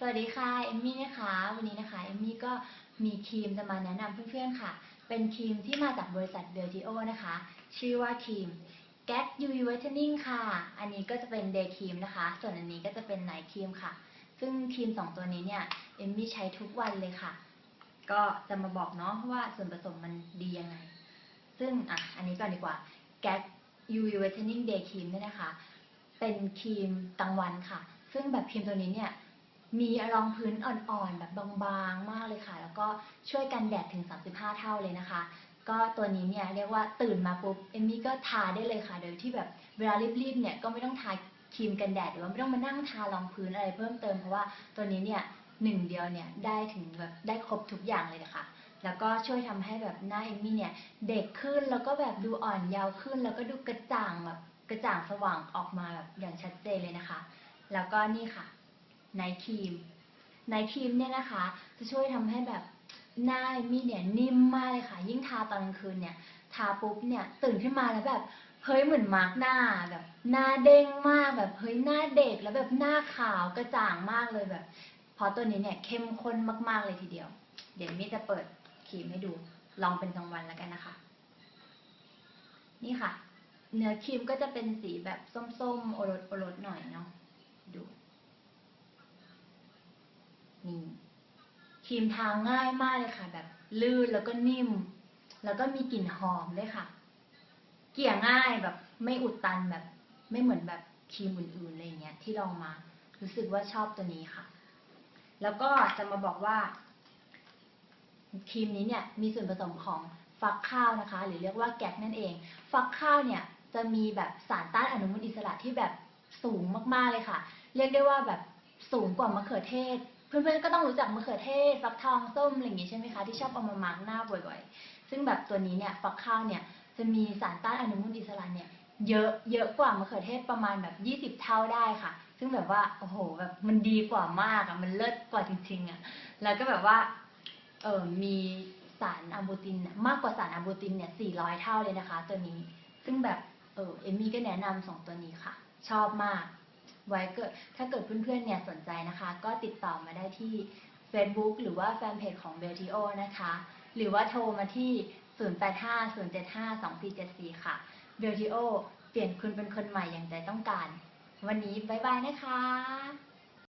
สวัสดีค่ะเอมมี่นะคะวันนี้นะคะเอมมี่ก็มีครีมจะมาแนะนำเพื่อนๆค่ะ เป็นครีมที่มาจากบริษัทเบลจิโอนะคะ ชื่อว่าครีม Get UV Whitening ค่ะ อันนี้ก็จะเป็นเดย์ครีมนะคะ ส่วนอันนี้ก็จะเป็นไนท์ครีมค่ะ ซึ่งครีมสองตัวนี้เนี่ยเอมมี่ใช้ทุกวันเลยค่ะ ก็จะมาบอกเนาะว่าส่วนผสมมันดียังไง ซึ่งอะอันนี้ก่อนดีกว่า Get UV Whitening Day Cream เนี่ยนะคะ เป็นครีมกลางวันค่ะ ซึ่งแบบครีมตัวนี้เนี่ย มีรองพื้นอ่อนๆ แบบบางๆ มากเลยค่ะ แล้วก็ช่วยกันแดดถึง 35 เท่าเลยนะคะ ก็ตัวนี้เนี่ยเรียกว่าตื่นมาปุ๊บเอมมี่ก็ทาได้เลยค่ะ โดยที่แบบเวลารีบๆ เนี่ยก็ไม่ต้องทาครีมกันแดดหรือว่าไม่ต้องมานั่งทารองพื้นอะไรเพิ่มเติมเพราะว่าตัวนี้เนี่ยหนึ่งเดียวเนี่ยได้ถึงแบบได้ครบทุกอย่างเลยนะคะแล้วก็ช่วยทำให้แบบหน้าเอมมี่เนี่ยเด็กขึ้นแล้วก็แบบดูอ่อนเยาว์ขึ้น แล้วก็ดูกระจ่างแบบกระจ่างสว่างออกมาแบบอย่างชัดเจนเลยนะคะ แล้วก็นี่ค่ะ ไนท์ครีมไนท์ครีมเนี่ยนะคะ จะช่วยทำให้แบบหน้ามีเนี่ยนิ่มมากเลยค่ะ ยิ่งทาตอนกลางคืนเนี่ยทาปุ๊บเนี่ยตื่นขึ้นมาแล้วแบบเฮ้ยเหมือนมาร์กหน้าแบบหน้าเด้งมากแบบเฮ้ยหน้าเด็กแล้วแบบหน้าขาวกระจ่างมากเลยแบบเพราะตัวนี้เนี่ยเข้มข้นมากๆเลยทีเดียว เดี๋ยวมี่จะเปิดครีมให้ดูลองเป็นกลางวันแล้วกันนะคะ นี่ค่ะ เนื้อครีมก็จะเป็นสีแบบส้มๆโอรสโอรสหน่อยเนาะดู นี่ครีมทาง่ายมากเลยค่ะ แบบ ลื่นแล้วก็นิ่ม แล้วก็มีกลิ่นหอมด้วยค่ะ เกี่ยง่ายแบบไม่อุดตันแบบ ไม่เหมือนแบบครีมอื่นๆอะไรอย่างเงี้ย ที่ลองมา รู้สึกว่าชอบตัวนี้ค่ะ แล้วก็จะมาบอกว่าครีมนี้เนี่ยมีส่วนผสมของฟักข้าวนะคะ หรือเรียกว่าแก๊กนั่นเอง ฟักข้าวเนี่ยจะมีแบบสารต้านอนุมูลอิสระที่แบบสูงมากๆเลยค่ะ เรียกได้ว่าแบบสูงกว่ามะเขือเทศ เพื่อนๆก็ต้องรู้จักมะเขือเทศฟักทองส้มอะไรอย่างงี้ใช่ไหมคะที่ชอบเอามามาร์กหน้าบ่อยๆ ซึ่งแบบตัวนี้เนี่ยฟักข้าวเนี่ยจะมีสารต้านอนุมูลอิสระเนี่ยเยอะเยอะกว่ามะเขือเทศประมาณแบบ 20 เท่าได้ค่ะ ซึ่งแบบว่าโอ้โหแบบมันดีกว่ามากอะมันเลิศกว่าจริงๆอะแล้วก็แบบว่าเออมีสารอะบูตินมากกว่าสารอะบูตินเนี่ย 400 เท่าเลยนะคะ ตัวนี้ ซึ่งแบบเออเอมมี่ก็แนะนำสองตัวนี้ค่ะ ชอบมาก ไว้เกิดถ้าเกิดเพื่อนๆเนี่ยสนใจนะคะ ก็ติดต่อมาได้ที่ Facebook หรือว่าแฟนเพจของเบลทีโอนะคะ หรือว่าโทรมาที่ 0850752474 ค่ะเบลทีโอเปลี่ยนคุณเป็นคนใหม่อย่างใจต้องการ วันนี้บ๊ายบายนะคะ